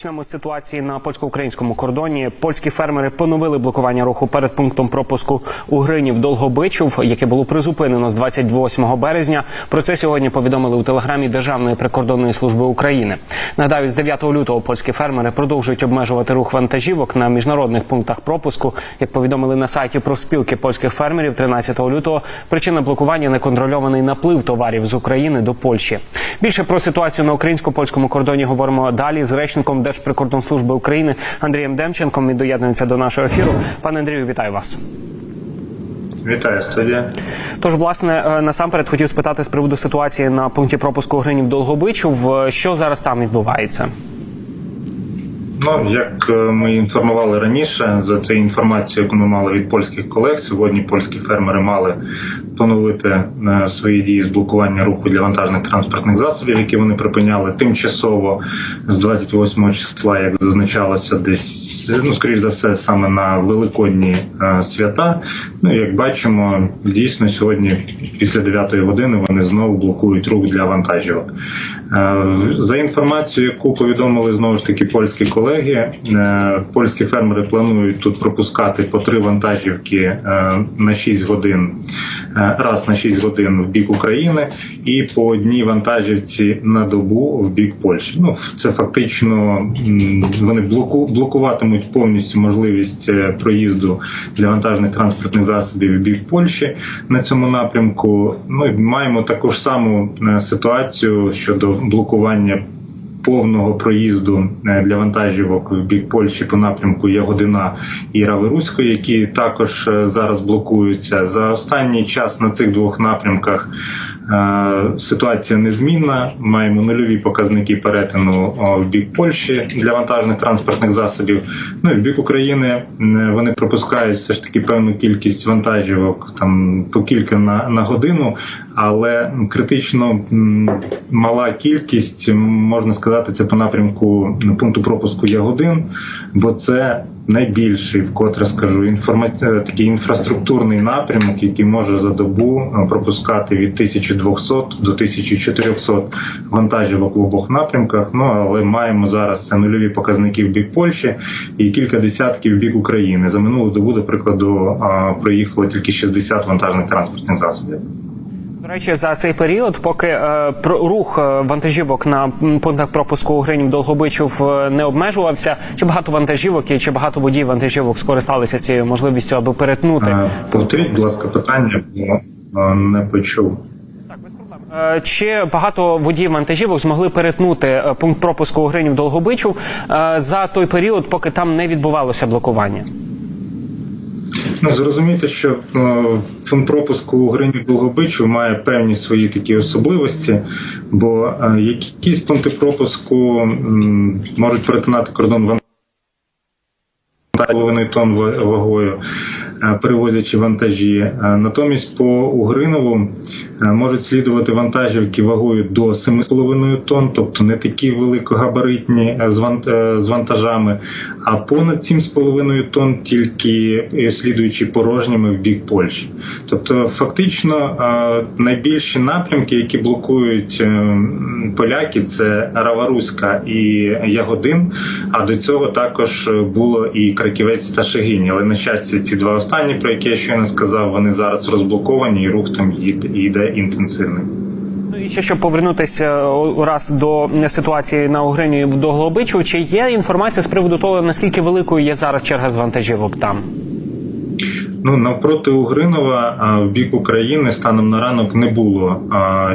Почнемо з ситуації на польсько-українському кордоні. Польські фермери поновили блокування руху перед пунктом пропуску у Гринів Долгобичув, яке було призупинено з 28 березня. Про це сьогодні повідомили у телеграмі Державної прикордонної служби України. Нагадаю, з 9 лютого польські фермери продовжують обмежувати рух вантажівок на міжнародних пунктах пропуску. Як повідомили на сайті профспілки польських фермерів, 13 лютого причина блокування неконтрольований наплив товарів з України до Польщі. Більше про ситуацію на українсько-польському кордоні говоримо далі з речником Держприкордонслужби України Андрієм Демченком. Він доєднується до нашого ефіру. Пане Андрію, вітаю вас. Вітаю студія. Тож, власне, е, насамперед хотів спитати з приводу ситуації на пункті пропуску Гринів Долгобичу. В Що зараз там відбувається? Ну як е, ми інформували раніше, за цією інформацією, яку ми мали від польських колег, сьогодні польські фермери мали поновити е, свої дії з блокування руху для вантажних транспортних засобів, які вони припиняли тимчасово з 28 числа, як зазначалося, десь ну скоріш за все саме на великодні е, свята. Ну як бачимо, дійсно сьогодні після 9 години вони знову блокують рух для вантажівок. За інформацією, яку повідомили знову ж таки польські колеги, е, польські фермери планують тут пропускати по три вантажівки е, на 6 годин, е, раз на 6 годин в бік України, і по одній вантажівці на добу в бік Польщі. Ну це фактично вони блоку блокуватимуть повністю можливість проїзду для вантажних транспортних засобів в бік Польщі на цьому напрямку. Ну і маємо таку ж саму ситуацію щодо блокування. Повного проїзду е, для вантажівок в бік Польщі по напрямку Ягодина і Раверуської, які також е, зараз блокуються. За останній час на цих двох напрямках е, ситуація незмінна. Маємо нульові показники перетину в бік Польщі для вантажних транспортних засобів. Ну і в бік України вони пропускають все ж таки певну кількість вантажівок там по кілька на, на годину, але критично мала кількість, можна сказати, це по напрямку пункту пропуску Ягодин, бо це найбільший, вкотре скажу, інформа... е, такий інфраструктурний напрямок, який може за добу е, пропускати від 1200 до 1400 вантажівок в обох напрямках. Ну але маємо зараз це нульові показники в бік Польщі і кілька десятків в бік України. За минулу добу, до прикладу, а, проїхало тільки 60 вантажних транспортних засобів. До речі, за цей період, поки е, про рух е, вантажівок на пунктах пропуску у Гринів Долгобичув е, не обмежувався, чи багато вантажівок і чи багато водіїв вантажівок скористалися цією можливістю, аби перетнути Е, Повторіть, будь ласка, питання, бо не почув. Чи багато водіїв вантажівок змогли перетнути пункт пропуску у Гринів Долгобичів е, за той період, поки там не відбувалося блокування? Ну, зрозуміти, що е, пункт пропуску у Грині Долгобичу має певні свої такі особливості, бо е, якісь пункти пропуску можуть перетинати кордон половиною тонн вагою, перевозячи вантажі. Е, Натомість по Угринову е, можуть слідувати вантажівки вагою до 7,5 тонн, тобто не такі великогабаритні е, з ван- е, з вантажами, а понад 7,5 тонн тільки е, слідуючи порожніми в бік Польщі. Тобто, фактично, е, найбільші напрямки, які блокують е, поляки, це Раваруська і Ягодин. А до цього також було і Краківець та Шегині. Але на щастя, ці два останні, про які я щойно сказав, вони зараз розблоковані, і рух там йде інтенсивний. Ну і ще щоб повернутися е, раз до ситуації на Угрині до Глобичу, чи є інформація з приводу того, наскільки великою є зараз черга з вантажівок там? Ну навпроти Угринова в бік України станом на ранок не було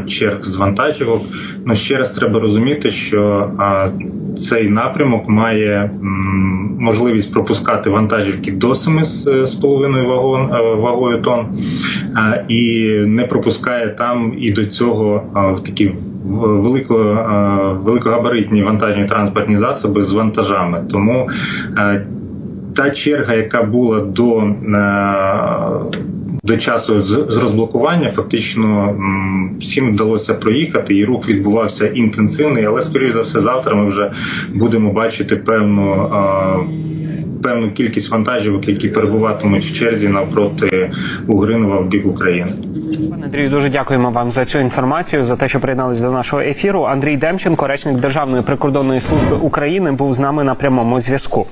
черг з вантажівок. Ну ще раз треба розуміти, що цей напрямок має можливість пропускати вантажівки до 7,5 вагон е, вагою тонн і не пропускає там і до цього в такі велико, великогабаритні вантажні транспортні засоби з вантажами. Тому е, та черга, яка була до, е, до часу з, розблокування, фактично всім вдалося проїхати, і рух відбувався інтенсивний, але скоріш за все, завтра ми вже будемо бачити певну. е, певну кількість вантажівок, які перебуватимуть в черзі навпроти Угринова в бік України. Пане Андрію, дуже дякуємо вам за цю інформацію, за те, що приєднались до нашого ефіру. Андрій Демченко, речник Державної прикордонної служби України, був з нами на прямому зв'язку.